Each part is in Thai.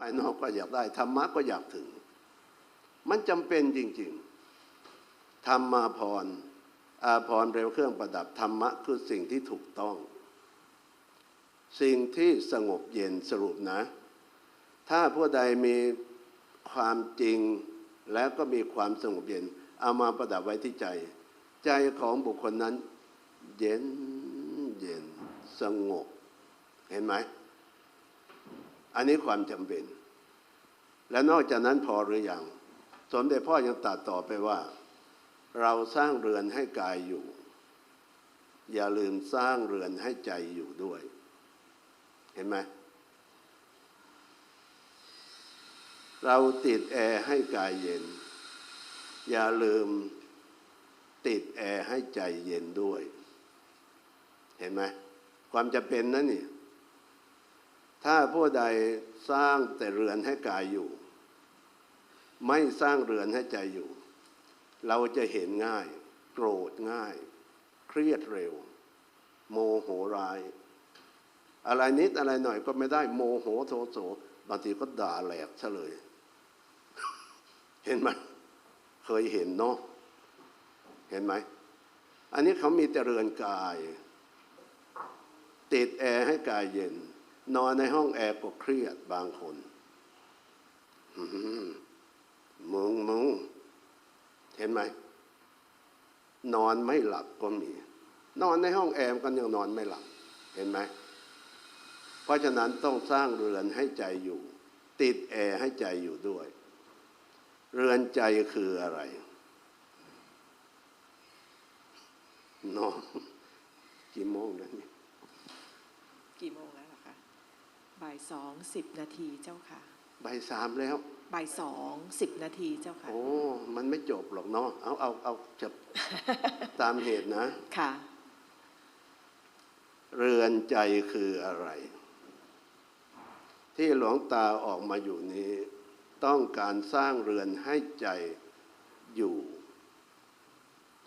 ภายนอกก็อยากได้ธรรมะก็อยากถึง มันจำเป็นจริงๆธรรมาพรอาพรเร็วเครื่องประดับธรรมะคือสิ่งที่ถูกต้อง สิ่งที่สงบเย็นสรุปนะ ถ้าผู้ใดมีความจริงแล้วก็มีความสงบเย็น เอามาประดับไว้ที่ใจ ใจของบุคคลนั้น เย็นเย็นสงบ เห็นไหม อันนี้ความจำเป็น และนอกจากนั้นพอหรือยังสมเด็จพ่อยังตัดต่อไปว่า เราสร้างเรือนให้กายอยู่ อย่าลืมสร้างเรือนให้ใจอยู่ด้วย เห็นไหมเราติดแอร์ให้กายเย็น อย่าลืมติดแอร์ให้ใจเย็นด้วย เห็นไหมความจะเป็นนั่นนี่ ถ้าผู้ใดสร้างแต่เรือนให้กายอยู่ ไม่สร้างเรือนให้ใจอยู่ เราจะเห็นง่าย โกรธง่าย เครียดเร็ว โมโหร้าย อะไรนิดอะไรหน่อยก็ไม่ได้โมโหโทโสบางทีก็ด่าแหลกซะเลย เห็นไหมเคยเห็นเนาะเห็นไหม อันนี้เขามีแต่เรือนกาย ติดแอร์ให้กายเย็น นอนในห้องแอร์ก็เครียดบางคนมึงมึงเห็นไหม นอนไม่หลับก็มี นอนในห้องแอร์กันยังนอนไม่หลับ เห็นไหม เพราะฉะนั้นต้องสร้างเรือนให้ใจอยู่ ติดแอร์ให้ใจอยู่ด้วย เรือนใจคืออะไรนอนกี่โมงแล้วนี่กี่โมงแล้วล่ะคะ บ่ายสองสิบนาทีเจ้าค่ะบ่ายสามแล้วบ่ายสองสิบนาทีเจ้าค่ะโอ้มันไม่จบหรอกเนาะเอาเอาเอาจะตามเหตุนะค่ะ เรือนใจคืออะไร ที่หลวงตาออกมาอยู่นี้ ต้องการสร้างเรือนให้ใจอยู่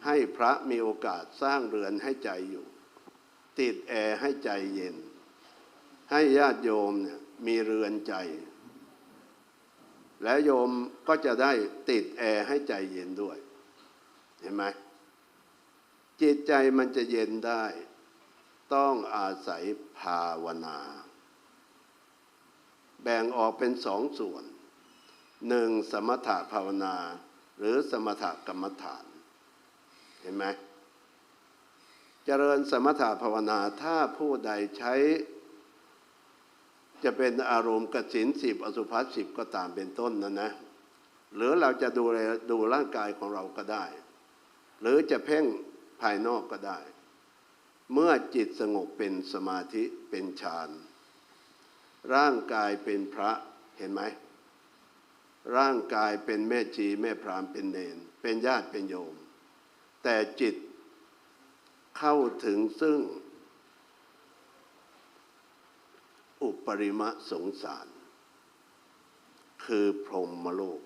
ให้พระมีโอกาสสร้างเรือนให้ใจอยู่ ติดแอร์ให้ใจเย็น ให้ญาติโยมเนี่ยมีเรือนใจ และโยมก็จะได้ติดแอร์ให้ใจเย็นด้วย เห็นไหมจิตใจมันจะเย็นได้ ต้องอาศัยภาวนา แบ่งออกเป็นสองส่วนหนึ่งสมถะภาวนา หรือสมถกรรมฐาน เห็นไหมเจริญสมถะภาวนาถ้าผู้ใดใช้ จะเป็นอารมณ์กสินสิบอสุภะสิบก็ตามเป็นต้นนะนะ หรือเราจะดูดูร่างกายของเราก็ได้ หรือจะเพ่งภายนอกก็ได้ เมื่อจิตสงบเป็นสมาธิเป็นฌานร่างกายเป็นพระเห็นไหม ร่างกายเป็นแม่ชีแม่พรามเป็นเนน เป็นญาติเป็นโยม แต่จิตเข้าถึงซึ่ง อุปริมะสงสาร คือพรหมโลก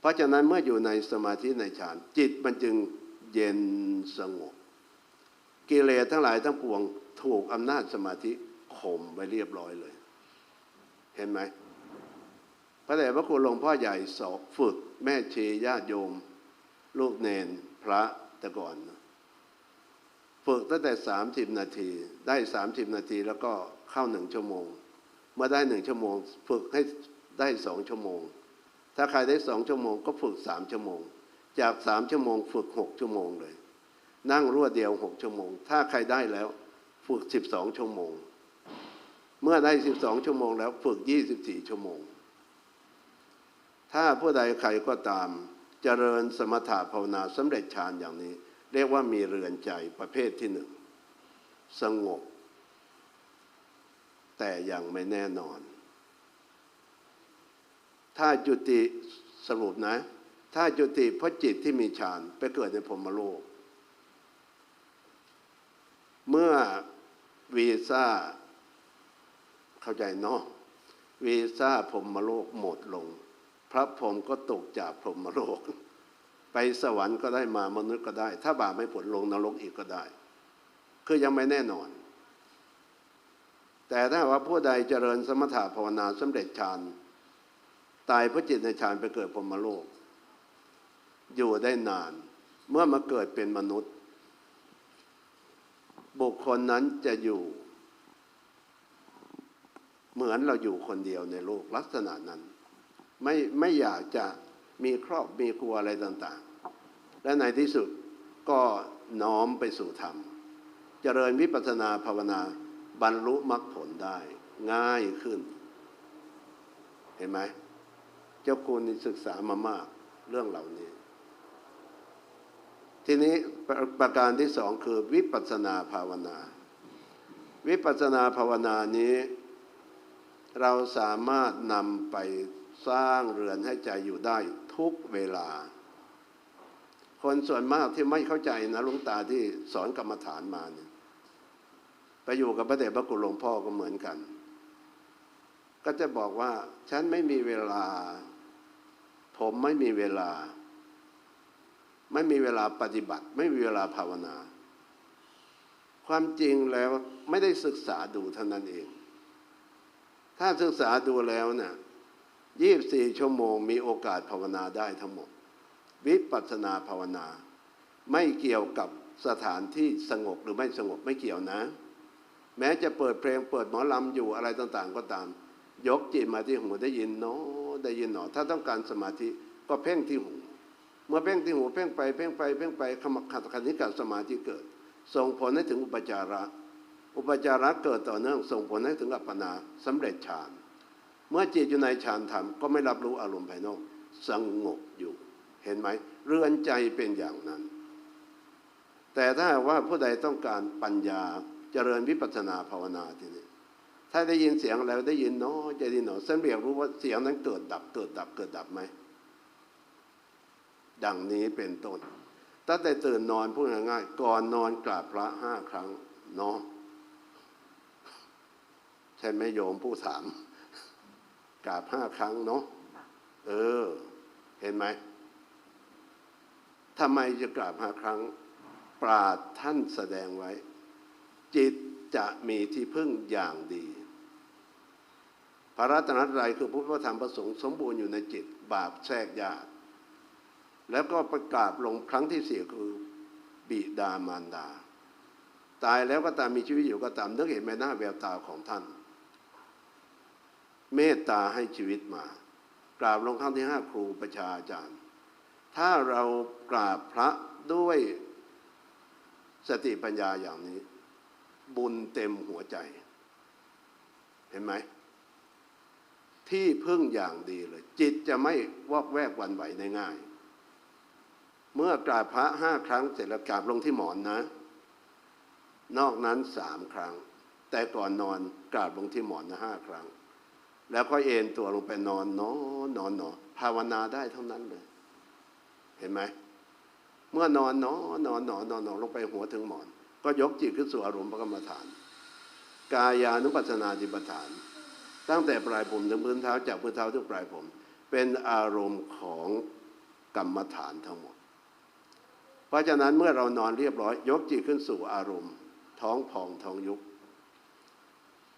เพราะฉะนั้นเมื่ออยู่ในสมาธิในฌานจิตมันจึงเย็นสงบ กิเลสทั้งหลายทั้งปวงถูกอำนาจสมาธิข่มไว้เรียบร้อยเลย เห็นไหมพระเดชพระคุณหลวงพ่อใหญ่สอบฝึกแม่ชีญาติโยม ลูกเนนพระแต่ก่อน ฝึกตั้งแต่สามสิบนาที ได้สามสิบนาทีแล้วก็เข้าหนึ่งชั่วโมง เมื่อได้หนึ่งชั่วโมง ฝึกให้ได้สองชั่วโมง ถ้าใครได้สองชั่วโมงก็ฝึกสามชั่วโมง จากสามชั่วโมง ฝึกหกชั่วโมงเลย นั่งรวดเดียวหกชั่วโมง ถ้าใครได้แล้วฝึกสิบสองชั่วโมง เมื่อได้สิบสองชั่วโมงแล้วฝึกยี่สิบสี่ชั่วโมง ถ้าผู้ใดใครก็ตามเจริญสมถะภาวนาสำเร็จฌานอย่างนี้ เรียกว่ามีเรือนใจประเภทที่หนึ่ง สงบ แต่ยังไม่แน่นอน ถ้าจุติสรุปนะ ถ้าจุติเพราะจิตที่มีฌานไปเกิดในพรมโลก เมื่อวีซ่า เข้าใจเนาะวีซ่าพรมโลกหมดลง พระพรหมก็ตกจากพรมโลก ไปสวรรค์ก็ได้มามนุษย์ก็ได้ ถ้าบาปไม่ผลลงนรกอีกก็ได้ คือยังไม่แน่นอน แต่ถ้าว่าผู้ใดเจริญสมถะภาวนาสำเร็จฌานตายพระจิตในฌานไปเกิดพรมโลก อยู่ได้นาน เมื่อมาเกิดเป็นมนุษย์ บุคคลนั้นจะอยู่ เหมือนเราอยู่คนเดียวในโลกลักษณะนั้น ไม่ไม่อยากจะมีครอบมีครัวอะไรต่าง และในที่สุดก็น้อมไปสู่ธรรม เจริญวิปัสสนาภาวนาบรรลุมรรคผลได้ง่ายขึ้น เห็นไหม เจ้าคุณศึกษามามากเรื่องเหล่านี้ ทีนี้ประประการที่สองคือวิปัสสนาภาวนา วิปัสสนาภาวนานี้ เราสามารถนำไปสร้างเรือนให้ใจอยู่ได้ทุกเวลา คนส่วนมากที่ไม่เข้าใจนะลุงตาที่สอนกรรมฐานมาเนี่ยไปอยู่กับพระเดชพระคุณหลวงพ่อก็เหมือนกัน ก็จะบอกว่าฉันไม่มีเวลา ผมไม่มีเวลา ไม่มีเวลาปฏิบัติ ไม่มีเวลาภาวนา ความจริงแล้วไม่ได้ศึกษาดูเท่านั้นเอง ถ้าศึกษาดูแล้วเนี่ยยี่บสี่ชั่วโมงมีโอกาสภาวนาได้ทั้งหมด วิปัสสนาภาวนา ไม่เกี่ยวกับสถานที่สงบหรือไม่สงบไม่เกี่ยวนะ แม้จะเปิดเพลงเปิดหมอลำอยู่อะไรต่างๆ ก็ตาม ยกจิตมาที่หูได้ยินเนาะได้ยินเนาะถ้าต้องการสมาธิก็เพ่งที่หู เมื่อเพ่งที่หูเพ่งไปเพ่งไปเพ่งไปขมักขัดขันธิกับสมาธิเกิด ส่งผลให้ถึงอุปจาระ อุปจาระเกิดต่อเนื่องส่งผลให้ถึงอัปปนาสำเร็จฌานเมื่อจิตอยู่ในฌานธรรมก็ไม่รับรู้อารมณ์ภายนอกสงบอยู่ เห็นไหมเรือนใจเป็นอย่างนั้น แต่ถ้าหากว่าผู้ใดต้องการปัญญาเจริญวิปัสสนาภาวนาทีนี้ถ้าได้ยินเสียงแล้วได้ยินเนาะจะได้ยินเนาะเส้นเรียกรู้ว่าเสียงนั้นเกิดดับเกิดดับเกิดดับไหมดังนี้เป็นต้นตั้งแต่ตื่นนอนพูดง่ายๆก่อนนอนกราบพระห้าครั้งเนาะใช่ไหมโยมผู้ถามกราบห้าครั้งเนาะเออ เห็นไหม ทำไมจะกราบห้าครั้ง ปราดท่านแสดงไว้ จิตจะมีที่พึ่งอย่างดี พระรัตนตรัยคือพุทธธรรมประสงค์สมบูรณ์อยู่ในจิต บาปแทรกยาก แล้วก็ประกาศลงครั้งที่สี่คือบิดามารดา ตายแล้วก็ตามมีชีวิตอยู่ก็ตามนึกเห็นแม่หน้าแววตาของท่าน เมตตาให้ชีวิตมากราบลงครั้งที่ห้าครูประชาอาจารย์ ถ้าเรากราบพระด้วยสติปัญญาอย่างนี้ บุญเต็มหัวใจ เห็นไหม ที่พึ่งอย่างดีเลย จิตจะไม่วอกแวกวันไหวได้ง่าย เมื่อกราบพระห้าครั้งเสร็จแล้วกราบลงที่หมอนนะ นอกนั้นสามครั้ง แต่ก่อนนอนกราบลงที่หมอนนะห้าครั้ง แล้วก็เอนตัวลงไปนอนนอนนอนนอนภาวนาได้เท่านั้นเลย เห็นไหม เมื่อนอนนอนนอนนอนนอนนอนลงไปหัวถึงหมอน ก็ยกจิตขึ้นสู่อารมณ์พระกรรมฐาน กายานุปัสสนาธิปฐาน ตั้งแต่ปลายผมถึงพื้นเท้าจากพื้นเท้าถึงปลายผม เป็นอารมณ์ของกรรมฐานทั้งหมด เพราะฉะนั้นเมื่อเรานอนเรียบร้อย ยกจิตขึ้นสู่อารมณ์ ท้องพองท้องยุบ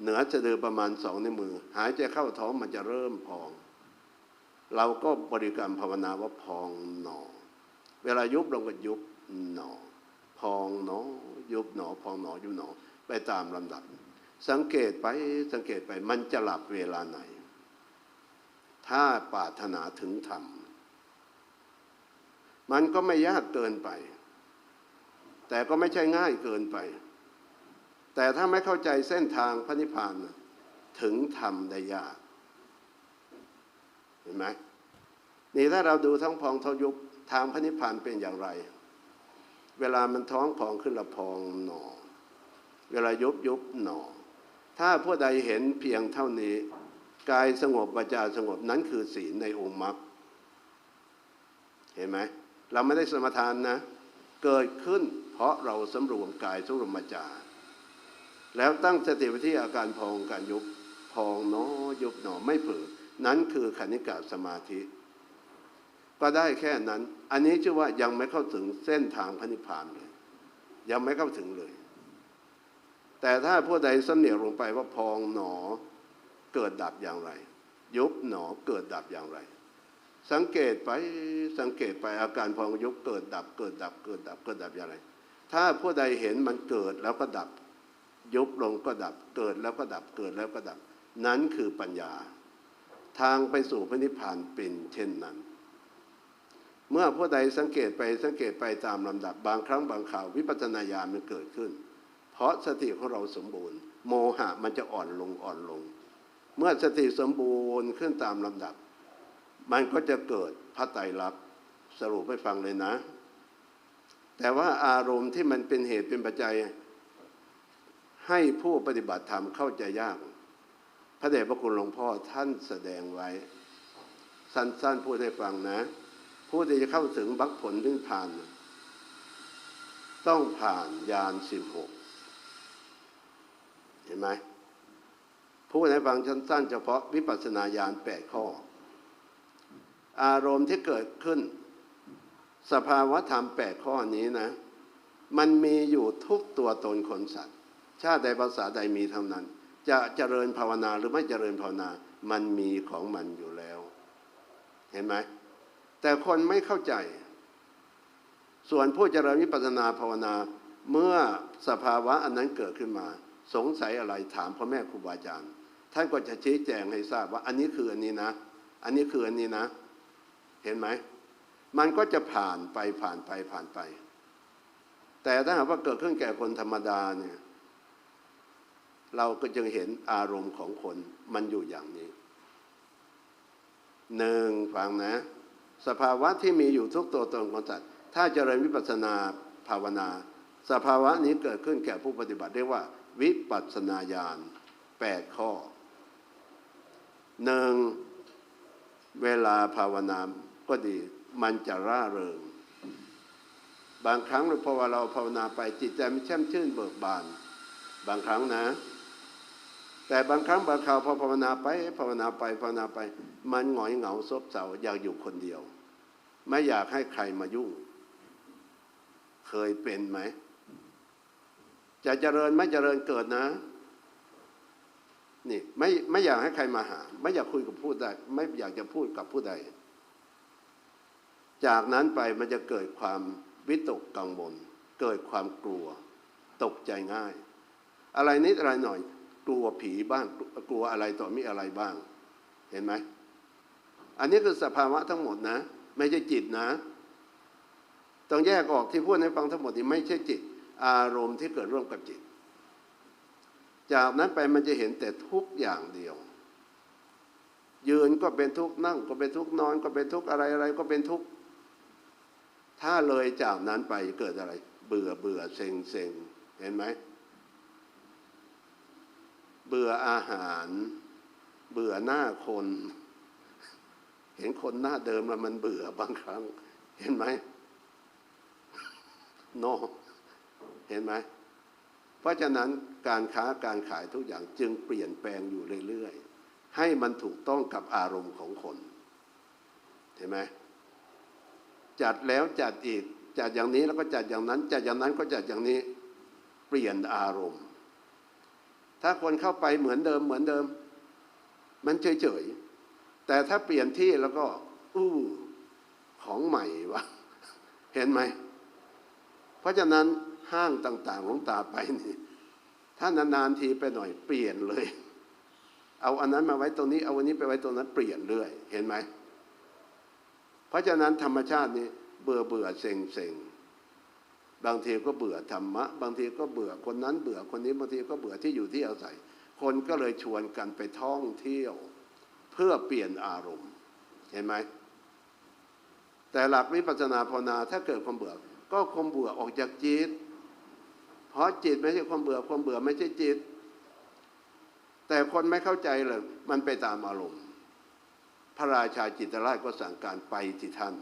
เหนือจะเดือประมาณสองในวมือ หายใจเข้าท้องมันจะเริ่มพอง เราก็บริกรรมภาวนาว่าพองหนอ เวลายุบเราก็ยุบหนอ พองหนอ ยุบหนอ พองหนอยุบหนอ ไปตามลำดับ สังเกตไปสังเกตไปมันจะหลับเวลาไหน ถ้าปรารถนาถึงธรรมมันก็ไม่ยากเกินไป แต่ก็ไม่ใช่ง่ายเกินไป แต่ถ้าไม่เข้าใจเส้นทางพระนิพพานถึงธรรมได้ยาก ห็นไหมนี่ถ้าเราดูท้องพองท้องยุบทางพระนิพพานเป็นอย่างไร เวลามันท้องพองขึ้นละพองหนอ เวลายุบยุบหนอ ถ้าผู้ใดเห็นเพียงเท่านี้ กายสงบวาจาสงบนั้นคือศีลในองค์มรรคเห็นไหมเราไม่ได้สมทานนะ เกิดขึ้นเพราะเราสำรวมกายสำรวมวาจา แล้วตั้งสติไว้ที่อาการพองการยุบพองหนอยุบหนอไม่เผลอ นั้นคือคณิกาสมาธิ ก็ได้แค่นั้น อันนี้ชื่อว่ายังไม่เข้าถึงเส้นทางพระนิพพานเลย ยังไม่เข้าถึงเลย แต่ถ้าผู้ใดสำเนียลงไปว่าพองหนอเกิดดับอย่างไร ยุบหนอเกิดดับอย่างไร สังเกตไปสังเกตไปอาการพองยุบเกิดดับ เกิดดับ เกิดดับเกิดดับอย่างไร ถ้าผู้ใดเห็นมันเกิดแล้วก็ดับ ยุบลงก็ดับ เกิดแล้วก็ดับเกิดแล้วก็ดับ นั้นคือปัญญา ทางไปสู่พระนิพพานเป็นเช่นนั้น เมื่อผู้ใดสังเกตไปสังเกตไปตามลำดับบางครั้งบางข่าววิปัสสนาญาณมันเกิดขึ้น เพราะสติของเราสมบูรณ์ โมหะมันจะอ่อนลงอ่อนลง เมื่อสติสมบูรณ์ขึ้นตามลำดับ มันก็จะเกิดพระไตรลักษณ์สรุปให้ฟังเลยนะ แต่ว่าอารมณ์ที่มันเป็นเหตุเป็นปัจจัยให้ผู้ปฏิบัติธรรมเข้าใจยาก พระเดชพระคุณหลวงพ่อท่านแสดงไว้ สั้นๆพูดให้ฟังนะผู้ที่จะเข้าถึงมรรคผลถึงผ่าน ต้องผ่านยานสิบหกเห็นไหมพูดให้ฟังสั้นๆเฉพาะวิปัสสนาญาณแปดข้อ อารมณ์ที่เกิดขึ้น สภาวะธรรมแปดข้อนี้นะ มันมีอยู่ทุกตัวตนคนสัตว์ ชาติใดภาษาใดมีเท่านั้น จะเจริญภาวนาหรือไม่เจริญภาวนา มันมีของมันอยู่แล้ว เห็นไหมแต่คนไม่เข้าใจ ส่วนผู้เจริญวิปัสสนาภาวนาเมื่อสภาวะอันนั้นเกิดขึ้นมา สงสัยอะไรถามพ่อแม่ครูบาอาจารย์ท่านก็จะชี้แจงให้ทราบว่า อันนี้คืออันนี้นะ อันนี้คืออันนี้นะ เห็นไหมมันก็จะผ่านไปผ่านไปผ่านไป แต่ถ้าหากว่าเกิดขึ้นแก่คนธรรมดาเนี่ย เราก็จึงเห็นอารมณ์ของคนมันอยู่อย่างนี้หนึ่งฟังนะ สภาวะที่มีอยู่ทุกตัวตนของสัตว์ถ้าเจริญวิปัสสนาภาวนา สภาวะนี้เกิดขึ้นแก่ผู้ปฏิบัติเรียกว่า วิปัสสนาญาณแปดข้อหนึ่งเวลาภาวนาก็ดี มันจะร่าเริง บางครั้งพอเราภาวนาไปจิตใจมันแช่มชื่นเบิกบาน บางครั้งนะ แต่บางครั้งบางคราวพอภาวนาไปภาวนาไปภาวนาไป มันหงอยเหงาซบเซาอยากอยู่คนเดียว ไม่อยากให้ใครมายุ่ง เคยเป็นไหม จะเจริญไม่เจริญเกิดนะ นี่ไม่ไม่อยากให้ใครมาหา ไม่อยากคุยกับผู้ใดไม่อยากจะพูดกับผู้ใด จากนั้นไปมันจะเกิดความวิตกกังวลเกิดความกลัว ตกใจง่าย อะไรนิดอะไรหน่อย กลัวผีบ้าง กลัวอะไรต่อมีอะไรบ้าง เห็นไหม อันนี้คือสภาวะทั้งหมดนะ ไม่ใช่จิตนะ ต้องแยกออกที่พูดให้ฟังทั้งหมดนี้ไม่ใช่จิต อารมณ์ที่เกิดร่วมกับจิต จากนั้นไปมันจะเห็นแต่ทุกอย่างเดียว ยืนก็เป็นทุกนั่งก็เป็นทุกนอน ก็เป็นทุกอะไรอะไรก็เป็นทุกถ้าเลยจากนั้นไปเกิดอะไร เบื่อเบื่อเซ็งเซ็งเห็นไหม เบื่ออาหาร เบื่อหน้าคน เห็นคนหน้าเดิมแล้วมันเบื่อบางครั้ง เห็นไหมโนเห็นไหม เพราะฉะนั้นการค้าการขายทุกอย่างจึงเปลี่ยนแปลงอยู่เรื่อยๆ ให้มันถูกต้องกับอารมณ์ของคน เห็นไหมจัดแล้วจัดอีก จัดอย่างนี้แล้วก็จัดอย่างนั้น จัดอย่างนั้นก็จัดอย่างนี้ เปลี่ยนอารมณ์ ถ้าคนเข้าไปเหมือนเดิมเหมือนเดิม มันเฉยๆ แต่ถ้าเปลี่ยนที่แล้วก็ อู้ของใหม่วะเห็นไหม เพราะฉะนั้นห้างต่างๆหลวงตาไปนี่ถ้านานๆทีไปหน่อยเปลี่ยนเลย เอาอันนั้นมาไว้ตรงนี้ เอาอันนี้ไปไว้ตรงนั้นเปลี่ยนเรื่อย เห็นไหม เพราะฉะนั้นธรรมชาตินี้เบื่อเบื่อเซ็งเซ็ง บางทีก็เบื่อธรรมะ บางทีก็เบื่อคนนั้นเบื่อคนนี้บางทีก็เบื่อที่อยู่ที่อาศัย คนก็เลยชวนกันไปท่องเที่ยว เพื่อเปลี่ยนอารมณ์เห็นไหมแต่หลักวิปัสสนาภาวนาถ้าเกิดความเบื่อ ก็ความเบื่อออกจากจิต เพราะจิตไม่ใช่ความเบื่อความเบื่อไม่ใช่จิต แต่คนไม่เข้าใจเลยมันไปตามอารมณ์ พระราชาจิตราชก็สั่งการไปที่ท่าน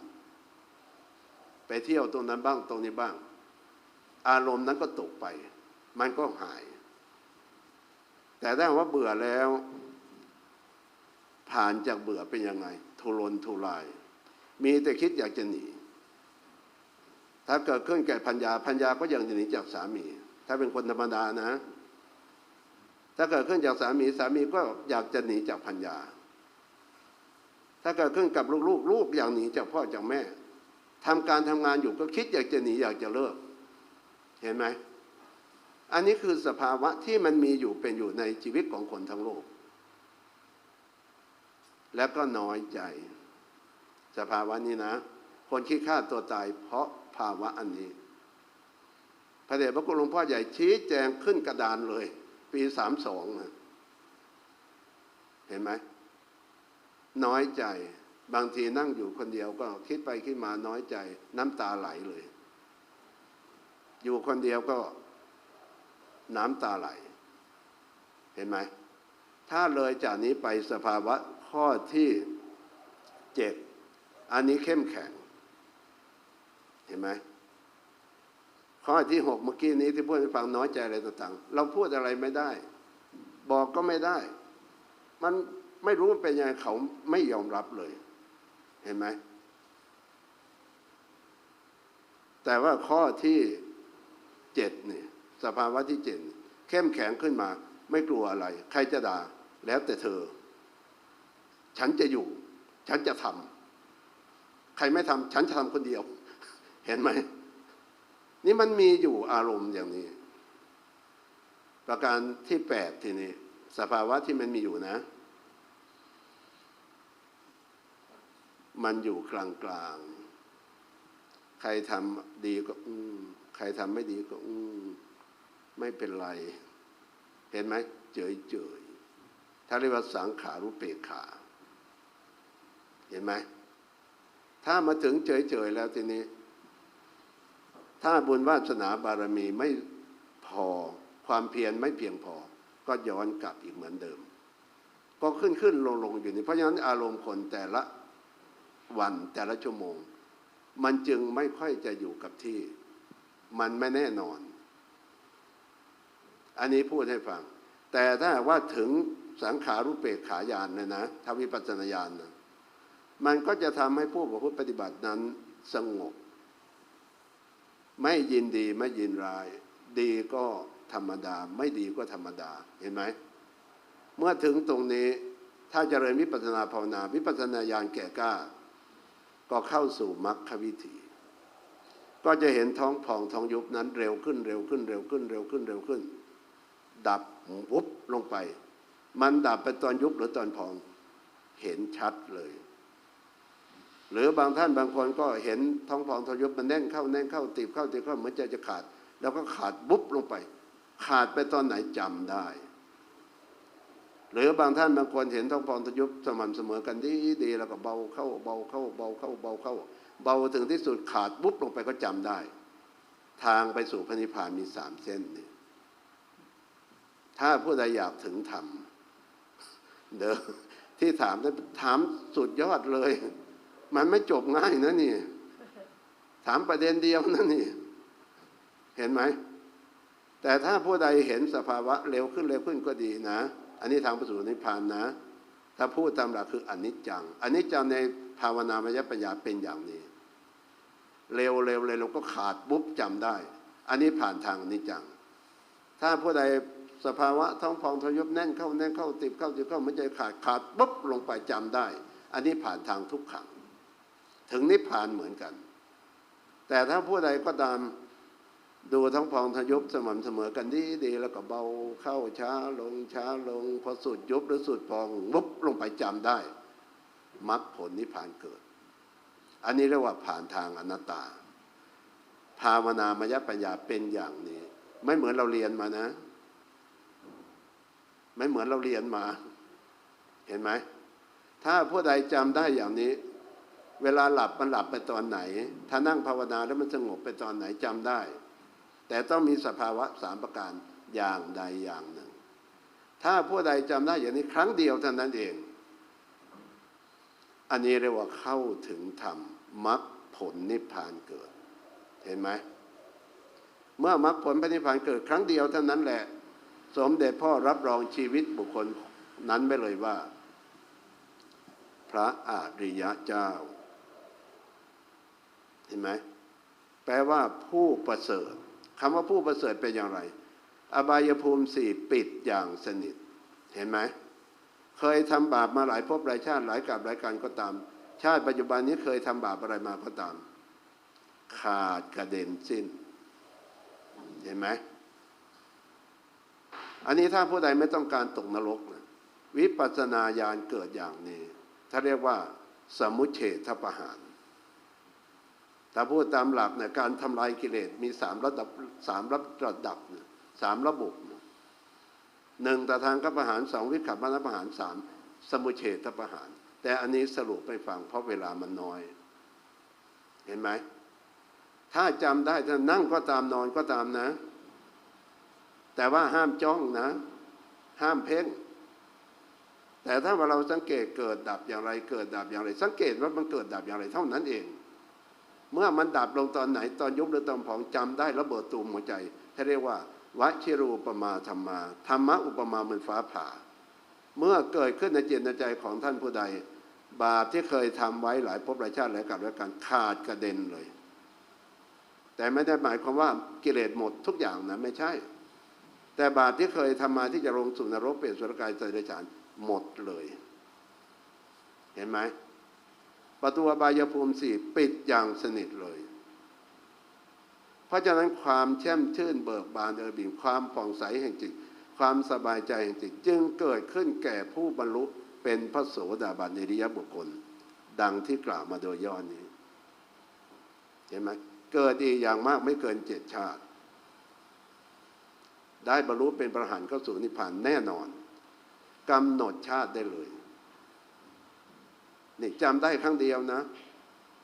ไปเที่ยวตรงนั้นบ้างตรงนี้บ้าง อารมณ์นั้นก็ตกไป มันก็หาย แต่ถ้าว่าเบื่อแล้ว ผ่านจากเบื่อเป็นยังไง ทุรนทุราย มีแต่คิดอยากจะหนี ถ้าเกิดขึ้นแก่พัญญาพัญญาก็ยังจะหนีจากสามี ถ้าเป็นคนธรรมดานะ ถ้าเกิดขึ้นจากสามีสามีก็อยากจะหนีจากพัญญา ถ้าเกิดขึ้นกับลูกๆ ลูกอยากหนีจากพ่อจากแม่ทำการทำงานอยู่ก็คิดอยากจะหนีอยากจะเลิก เห็นไหม อันนี้คือสภาวะที่มันมีอยู่เป็นอยู่ในชีวิตของคนทั้งโลก แล้วก็น้อยใจ สภาวะนี้นะ คนคิดฆ่าตัวตายเพราะภาวะอันนี้ พระเดชพระคุณหลวงพ่อใหญ่ชี้แจงขึ้นกระดานเลย ปีสามสองเห็นไหม น้อยใจ บางทีนั่งอยู่คนเดียวก็คิดไปคิดมาน้อยใจ น้ำตาไหลเลย อยู่คนเดียวก็น้ำตาไหล เห็นไหม ถ้าเลยจากนี้ไปสภาวะข้อที่เจ็ดอันนี้เข้มแข็ง เห็นไหมข้อที่หกเมื่อกี้นี้ที่พูดให้ฟังน้อยใจอะไรต่างๆ เราพูดอะไรไม่ได้ บอกก็ไม่ได้ มันไม่รู้มันเป็นยังไงเขาไม่ยอมรับเลย เห็นไหมแต่ว่าข้อที่ เจ็ดเนี่ยสภาวะที่เจ็ดเข้มแข็งขึ้นมา ไม่กลัวอะไร ใครจะด่าแล้วแต่เธอ ฉันจะอยู่ ฉันจะทำใครไม่ทำฉันจะทำคนเดียว เห็นไหม นี่มันมีอยู่อารมณ์อย่างนี้ ประการที่แปดทีนี้ สภาวะที่มันมีอยู่นะ มันอยู่กลางกลางๆใครทำดีก็ อืม ใครทำไม่ดีก็อืมไม่เป็นไร เห็นไหมเจยเจยถ้าเรียกว่าสังขารุเปกขา เห็นไหมถ้ามาถึงเฉยๆแล้วทีนี้ ถ้าบุญวาสนาบารมีไม่พอความเพียรไม่เพียงพอ ก็ย้อนกลับอีกเหมือนเดิม ก็ขึ้นขึ้นลงลงอยู่นี่เพราะฉะนั้นอารมณ์คนแต่ละวันแต่ละชั่วโมง มันจึงไม่ค่อยจะอยู่กับที่ มันไม่แน่นอน อันนี้พูดให้ฟัง แต่ถ้าว่าถึงสังขารุเปกขายานเนี่ยนะทวิปัสสนาญาณนะมันก็จะทำให้ผู้ประพฤติปฏิบัตินั้นสงบ ไม่ยินดีไม่ยินร้าย ดีก็ธรรมดา ไม่ดีก็ธรรมดาเห็นไหมเมื่อถึงตรงนี้ถ้าเจริญวิปัสนาภาวนาวิปัสสนาญาณแก่กล้า ก็เข้าสู่มรรควิถี ก็จะเห็นท้องผ่องท้องยุบนั้นเร็วขึ้นเร็วขึ้นเร็วขึ้นเร็วขึ้นเร็วขึ้น ดับวุบลงไป มันดับไปตอนยุบหรือตอนพองเห็นชัดเลย หรือบางท่านบางคนก็เห็นท้องพองท้องยุบมันแน่นเข้าแน่นเข้าตีบเข้าตีบเข้าเหมือนใจจะขาด แล้วก็ขาดบุบลงไป ขาดไปตอนไหนจำได้ หรือบางท่านบางคนเห็นท้องพองท้องยุบสม่ำเสมอกันดีดีแล้วก็เบาเข้าเบาเข้าเบาเข้าเบาเข้าเบา เบาถึงที่สุดขาดบุบลงไปก็จำได้ ทางไปสู่พระนิพพานมีสามเส้นนี่ถ้าผู้ใดอยากถึงธรรมเด้อที่ถามถามสุดยอดเลย มันไม่จบง่ายนะนี่ ถามประเด็นเดียวนะนี่ เห็นไหม แต่ถ้าผู้ใดเห็นสภาวะเร็วขึ้นเร็วขึ้นก็ดีนะ อันนี้ทางประสูนิพพานนะ ถ้าพูดตามหลักคืออนิจจังอนิจจังในภาวนามยปัญญาเป็นอย่างนี้ เร็วเร็วเร็วเราก็ขาดปุ๊บจำได้ อันนี้ผ่านทางอนิจจัง ถ้าผู้ใดสภาวะท้องพองทยบแน่นเข้าแน่นเข้าติบเข้าติบเข้ามันจะขาดขาดปุ๊บลงไปจำได้ อันนี้ผ่านทางทุกขัง ถึงนิพพานเหมือนกัน แต่ถ้าผู้ใดก็ตาม ดูทั้งพองทยุบสม่ำเสมอกันดีดีแล้วก็เบาเข้าช้าลงช้าลงพอสุดยุบหรือสุดพองวุบลงไปจำได้มรรคผลนิพพานเกิด อันนี้เรียกว่าผ่านทางอนัตตา ภาวนามยปัญญาเป็นอย่างนี้ ไม่เหมือนเราเรียนมานะ ไม่เหมือนเราเรียนมา เห็นไหม ถ้าผู้ใดจำได้อย่างนี้ เวลาหลับมันหลับไปตอนไหน ถ้านั่งภาวนาแล้วมันสงบไปตอนไหนจำได้ แต่ต้องมีสภาวะสามประการอย่างใดอย่างหนึ่ง ถ้าผู้ใดจำได้อย่างนี้ครั้งเดียวเท่านั้นเอง อันนี้เรียกว่าเข้าถึงธรรมมรรคผลนิพพานเกิด เห็นไหมเมื่อมรรคผลพระนิพพานเกิดครั้งเดียวเท่านั้นแหละ สมเด็จพ่อรับรองชีวิตบุคคลนั้นไปเลยว่า พระอริยะเจ้า เห็นไหมแปลว่าผู้ประเสริฐ คำว่าผู้ประเสริฐเป็นอย่างไร อบายภูมิสี่ปิดอย่างสนิท เห็นไหม เคยทำบาปมาหลายภพหลายชาติหลายกับหลายการก็ตาม ชาติปัจจุบันนี้เคยทำบาปอะไรมาก็ตาม ขาดกระเด็นสิ้น เห็นไหม อันนี้ถ้าผู้ใดไม่ต้องการตกนรกนะวิปัสสนาญาณเกิดอย่างนี้ ถ้าเรียกว่า สมุเฉทประหาร ถ้าพูดตามหลักเนี่ยการทำลายกิเลสมีสามระดับสามระดับสามระบบหนึ่งตทางกัประหารสองวิขับมรประหารสามสมุเฉทประหาร แต่อันนี้สรุปไปฟังเพราะเวลามันน้อย เห็นไหม ถ้าจำได้ถ้านั่งก็ตามนอนก็ตามนะ แต่ว่าห้ามจ้องนะ ห้ามเพ่งแต่ถ้าว่าเราสังเกตเกิดดับอย่างไรเกิดดับอย่างไร สังเกตว่ามันเกิดดับอย่างไรเท่านั้นเอง เมื่อมันดับลงตอนไหนตอนยุบหรือตอนผองจำได้ระเบิดตูมหัวใจที่เรียกว่าวชิรูปมาธรรมาธรรมะอุปมาเหมือนฟ้าผ่า เมื่อเกิดขึ้นในจิตในใจของท่านผู้ใด บาปที่เคยทำไว้หลายภพหลายชาติหลายกับหลายการขาดกระเด็นเลย แต่ไม่ได้หมายความว่ากิเลสหมดทุกอย่างนะไม่ใช่ แต่บาปที่เคยทำมาที่จะลงสู่นรกเปรตสุรกายสัตว์เดรัจฉานหมดเลย เห็นไหม ประตูอบายภูมิสี่ปิดอย่างสนิทเลย เพราะฉะนั้นความแช่มชื่นเบิกบานเออบิ่งความผ่องใสแห่งจิต ความสบายใจแห่งจิต จึงเกิดขึ้นแก่ผู้บรรลุเป็นพระโสดาบันในริยบุคคล ดังที่กล่าวมาโดยย่อนี้ เห็นไหมเกิดอีกอย่างมากไม่เกินเจ็ดชาติ ได้บรรลุเป็นประหารเข้าสู่นิพพานแน่นอนกำหนดชาติได้เลย นี่จำได้ครั้งเดียวนะ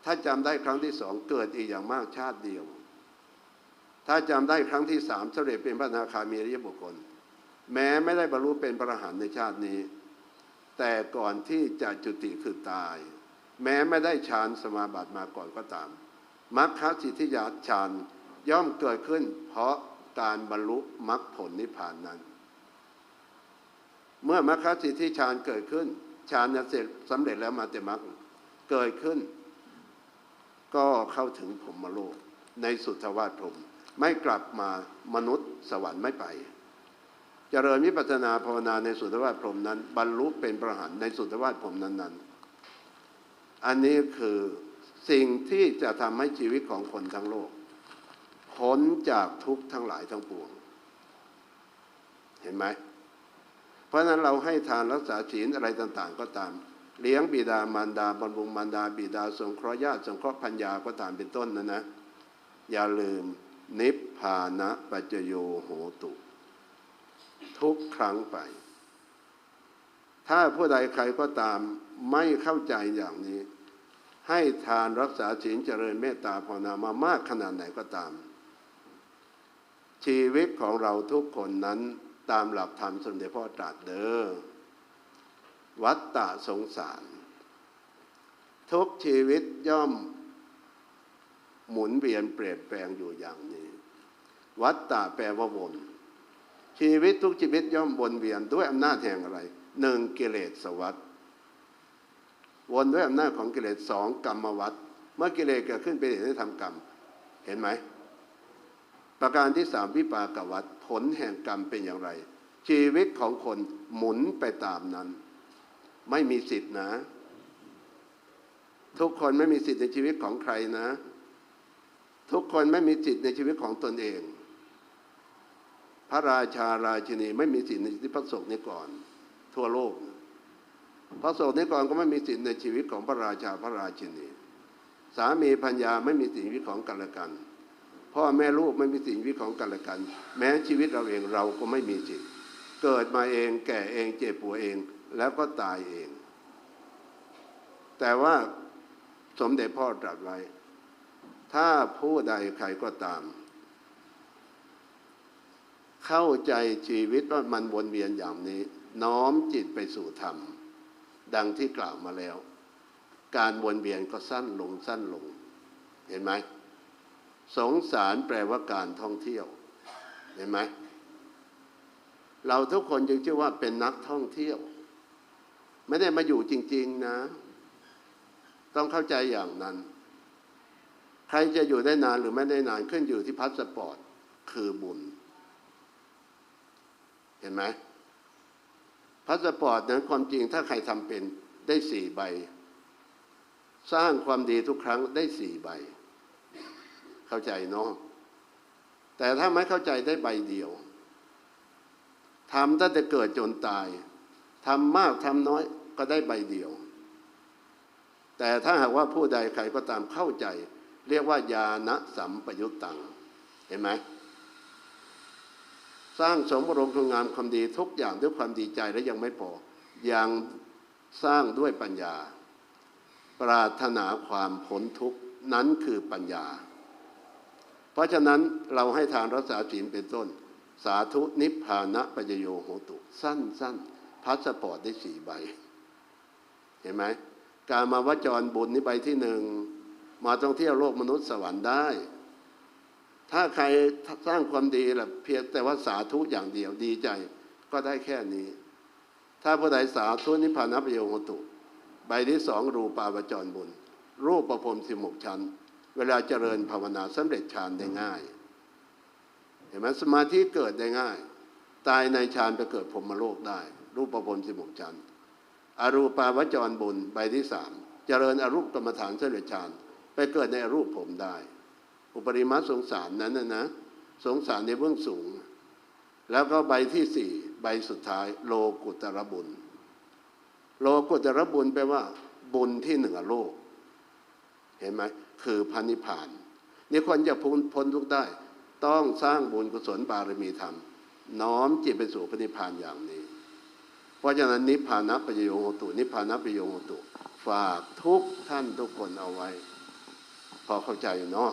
ถ้าจำได้ครั้งที่สองเกิดอีกอย่างมากชาติเดียว ถ้าจำได้ครั้งที่สามสำเร็จเป็นพระนาคามีริยบุคคล แม้ไม่ได้บรรลุเป็นพระอรหันต์ในชาตินี้ แต่ก่อนที่จะจุติคือตาย แม้ไม่ได้ฌานสมาบัติมาก่อนก็ตามมรรคสิทธิญาฌานย่อมเกิดขึ้น เพราะการบรรลุมรรคผลนิพพานนั้น เมื่อมรรคสิทธิฌานเกิดขึ้น ฌานเสร็จสำเร็จแล้วมาเตมรรคเกิดขึ้น ก็เข้าถึงพรมโลก ในสุทธวาสพรมไม่กลับมามนุษย์สวรรค์ไม่ไปเจริญวิปัสนาภาวนาในสุทธวาสพรมนั้น บรรลุเป็นพระหันต์ในสุทธวาสพรมนั้นๆ อันนี้คือสิ่งที่จะทำให้ชีวิตของคนทั้งโลกพ้นจากทุกข์ทั้งหลายทั้งปวง เห็นไหม เพราะฉะนั้นเราให้ทานรักษาศีลอะไรต่างๆ ก็ตาม เลี้ยงบิดามารดาบำรุงมารดาบิดาสงเคราะห์ญาติสงเคราะห์พัญญาก็ตามเป็นต้นนะนะ อย่าลืมนิพพานะปัจจโยโหตุ ทุกครั้งไป ถ้าผู้ใดใครก็ตามไม่เข้าใจอย่างนี้ ให้ทานรักษาศีลเจริญเมตตาภาวนามามากขนาดไหนก็ตาม ชีวิตของเราทุกคนนั้น ตามหลักธรรมสมเด็จพ่อตรัสเด้อวัตตะสงสาร ทุกชีวิตย่อม หมุนเวียนเปลี่ยนแปลงอยู่อย่างนี้ วัตตะแปลว่าวนชีวิตทุกชีวิตย่อมวนเวียนด้วยอำนาจแห่งอะไรหนึ่งกิเลสวัฏวนด้วยอำนาจของกิเลสสองกรรมวัฏเมื่อกิเลสเกิดขึ้นเป็นเหตุให้ทำกรรม เห็นไหม ประการที่สามวิปากวัฏผลแห่งกรรมเป็นอย่างไร ชีวิตของคนหมุนไปตามนั้น ไม่มีสิทธินะ ทุกคนไม่มีสิทธิในชีวิตของใครนะ ทุกคนไม่มีสิทธิในชีวิตของตนเอง พระราชาราชินีไม่มีสิทธิในชีวิตพระสงฆ์นี้ก่อน ทั่วโลก พระสงฆ์นี้ก่อนก็ไม่มีสิทธิในชีวิตของพระราชาพระราชินี สามีพัญญาไม่มีสิทธิในชีวิตของกันและกัน พ่อแม่ลูกไม่มีสิทธิในชีวิตของกันและกัน แม้ชีวิตเราเองเราก็ไม่มีสิทธิเกิดมาเองแก่เองเจ็บป่วยเองแล้วก็ตายเอง แต่ว่าสมเด็จพ่อตรัสไว้ ถ้าผู้ใดใครก็ตาม เข้าใจชีวิตว่ามันวนเวียนอย่างนี้ น้อมจิตไปสู่ธรรม ดังที่กล่าวมาแล้ว การวนเวียนก็สั้นลงสั้นลง เห็นไหม สงสารแปลว่าการท่องเที่ยว เห็นไหม เราทุกคนจึงชื่อว่าเป็นนักท่องเที่ยว ไม่ได้มาอยู่จริง ๆนะ ต้องเข้าใจอย่างนั้น ใครจะอยู่ได้นานหรือไม่ได้นานขึ้นอยู่ที่พาสปอร์ตคือบุญ เห็นไหมพาสปอร์ตนั้นความจริงถ้าใครทำเป็นได้สี่ใบ สร้างความดีทุกครั้งได้สี่ใบ เข้าใจเนาะแต่ถ้าไม่เข้าใจได้ใบเดียวทำตั้งแต่เกิดจนตายทำมากทำน้อยก็ได้ใบเดียว แต่ถ้าหากว่าผู้ใดใครก็ตามเข้าใจ เรียกว่าญาณสัมปยุตตัง เห็นไหมสร้างสมบรมคุณงามความดีทุกอย่างด้วยความดีใจและยังไม่พอ ยังสร้างด้วยปัญญา ปรารถนาความพ้นทุกนั้นคือปัญญา เพราะฉะนั้นเราให้ทานรักษาศีลเป็นต้น สาธุนิพพานะปัจโยโหตุสั้นสั้นพาสปอร์ตได้สี่ใบ เห็นไหมการมาวจรบุญนี่ใบที่หนึ่งมาท่องเที่ยวโลกมนุษย์สวรรค์ได้ ถ้าใครสร้างความดีแหละเพียงแต่ว่าสาธุอย่างเดียวดีใจก็ได้แค่นี้ ถ้าผู้ใดสาธุนิพพานะประโยชน์ตุ ใบที่สองรูปาวจรบุญ รูปประพรมสิมกชั้น เวลาเจริญภาวนาสำเร็จฌานได้ง่าย เห็นไหมสมาธิเกิดได้ง่าย ตายในฌานไปเกิดพรมโลกได้ รูปประพรมสิมกชั้นอรูปาวจรบุญใบที่สามเจริญอรูปกรรมฐานสำเร็จฌานไปเกิดในอรูปผมได้ อุปริมาสงสารนั้นนะนะสงสารในเบื้องสูง แล้วก็ใบที่สี่ใบสุดท้ายโลกุตระบุญ โลกุตระบุญแปลว่าบุญที่เหนือโลก เห็นไหม คือพันิพพาน นี่คนจะพ้นพ้นทุกข์ได้ ต้องสร้างบุญกุศลบารมีธรรม น้อมจิตไปสู่พระนิพพานอย่างนี้ เพราะฉะนั้นนิพพานะประโยชน์โหตุ นิพพานะประโยชน์โหตุ ฝากทุกท่านทุกคนเอาไว้ พอเข้าใจเนาะ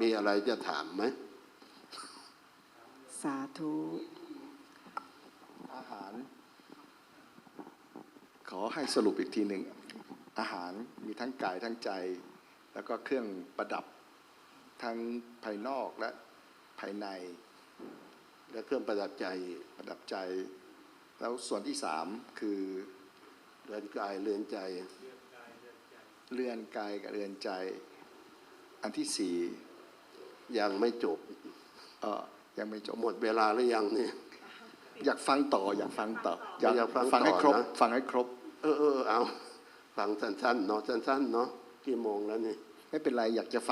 มีอะไรจะถามไหม สาธุ อาหาร ขอให้สรุปอีกทีหนึ่ง อาหารมีทั้งกายทั้งใจ แล้วก็เครื่องประดับทั้งภายนอกและภายใน และเครื่องประดับใจประดับใจ แล้วส่วนที่สามคือเรือนกายเรือนใจเรือนกายกับเรือนใจ อันที่สี่ยังไม่จบเออยังไม่จบหมดเวลาหรือยังเนี่ยอยากฟังต่ออยากฟังต่ออยากฟังฟังให้ต่อครบนะฟังให้ครบ เออเออเอา ฟังสั้นๆเนาะสั้นๆเนาะกี่โมงแล้วนี่ไม่เป็นไรอยากจะฟัง